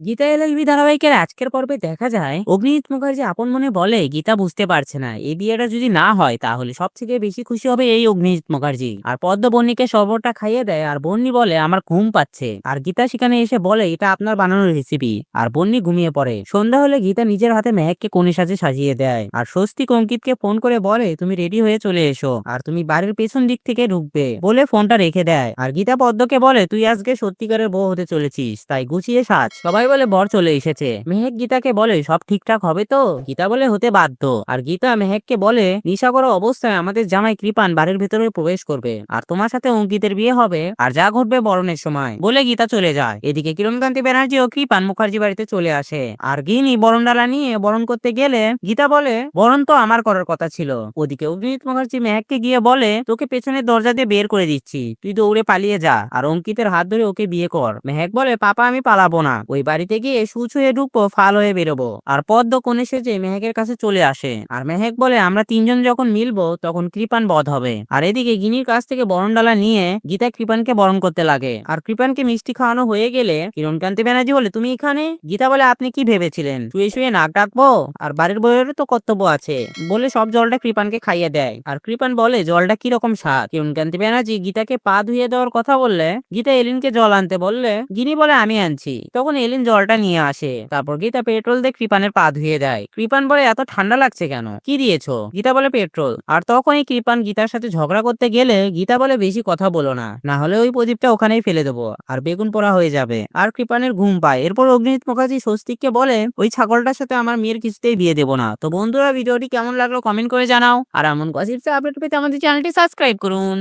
Gita LLB ধারাবাহিকের আজকের পর্বে দেখা যায়, অগ্নিজিৎ মুখার্জি আপন মনে বলে, গীতা বুঝতে পারছে না। এই বিয়েটা যদি না হয়, তাহলে সব থেকে বেশি খুশি হবে এই অগ্নিজিৎ মুখার্জি। আর পদ্ম বন্নিকে শরবতটা খাইয়ে দেয়, আর বন্নি বলে, আমার ঘুম পাচ্ছে। আর গীতা সেখানে এসে বলে, এটা আপনার বানানো রেসিপি আর বন্নি ঘুমিয়ে পড়ে। সন্ধ্যা হলে গীতা নিজের হাতে মেহেককে কোণে সাজে সাজিয়ে দেয়। আর স্বস্তিক অঙ্কিতকে ফোন করে বলে, তুমি রেডি হয়ে চলে এসো। আর তুমি বাড়ির পেছন দিক থেকে ঢুকবে। বলে ফোনটা রেখে দেয়। আর গীতা পদ্মকে বলে, তুই আজকে সত্যিকারের বউ হতে চলেছিস, তাই গুছিয়ে সাজ। সবাই বলে বর চলে এসেছে। মেহেক গীতাকে বলে, সব ঠিকঠাক হবে তো? গীতা বলে, হতে বাধ্য। আর গীতা মেহেককে বলে নিশা করা অবস্থায় আমাদের জামাই কৃপান বাড়ির ভেতরে প্রবেশ করবে। আর তোমার সাথে অঙ্কিতের বিয়ে হবে। আর যা ঘটবে বরণের সময়। বলে গীতা চলে যায়। এদিকে কিরণকান্তি ব্যানার্জি ও কৃপান মুখার্জি বাড়িতে চলে আসে। আর গিনি বরণ ডালা নিয়ে বরণ করতে গেলে গীতা বলে, বরণ তো আমার করার কথা ছিল। ওদিকে অগ্নিজিৎ মুখার্জি মেহেককে গিয়ে বলে, তোকে পেছনের দরজা দিয়ে বের করে দিচ্ছি। তুই দৌড়ে পালিয়ে যা। আর অঙ্কিতের হাত ধরে ওকে বিয়ে কর। মেহেক বলে, পাপা, আমি পালাবো না। ওই বাড়িতে গিয়ে সুচ হয়ে ঢুকবো, ফাল হয়ে বেরোবো। আর পদ্ম কোণে সেজে মেহেকের কাছে চলে আসে। আর মেহেক বলে, আমরা তিনজন যখন মিলবো, তখন কৃপান বধ হবে। আর এদিকে গিনির কাছ থেকে বরণডালা নিয়ে গীতা কৃপানকে বরণ করতে লাগে। আর কৃপানকে মিষ্টি খাওয়ানো হয়ে গেলে কিরণকান্তি ব্যানার্জি বলে, তুমি এখানে? গীতা বলে, আপনি কি ভেবেছিলেন? শুয়ে শুয়ে নাক ডাকবো? আর বাড়ির বইয়েরও তো কর্তব্য আছে। বলে সব জলটা কৃপানকে খাইয়ে দেয়। আর কৃপান বলে, জলটা কীরকম স্বাদ? কিরণকান্তি ব্যানার্জি গীতাকে পা ধুয়ে দেওয়ার কথা বললে, গীতা এলিনকে জল আনতে বললে, গিনি বলে, আমি আনছি। তখন এলিন জলটা নিয়ে আসে। তারপর গীতা পেট্রোল দিয়ে কৃপানের পা ধুয়ে দেয়। কৃপান বলে, এত ঠান্ডা লাগছে কেন? কি দিয়েছ? গীতা বলে, পেট্রোল। আর তখনই কৃপান গীতার সাথে ঝগড়া করতে গেলে গীতা বলে, বেশি কথা বলো না। না হলে ওই প্রদীপটা ওখানেই ফেলে দেবো, আর বেগুন পোড়া হয়ে যাবে। আর কৃপানের ঘুম পায়। এরপর অগ্নিজিৎ মুখার্জি স্বস্তিককে বলে, ওই ছাগলটার সাথে আমার মেয়ের কিছুতেই বিয়ে দেবো না। তো বন্ধুরা, ভিডিওটি কেমন লাগল কমেন্ট করে জানাও। আর এমন গসিপসে আপডেট পেতে আমাদের চ্যানেলটি সাবস্ক্রাইব করুন।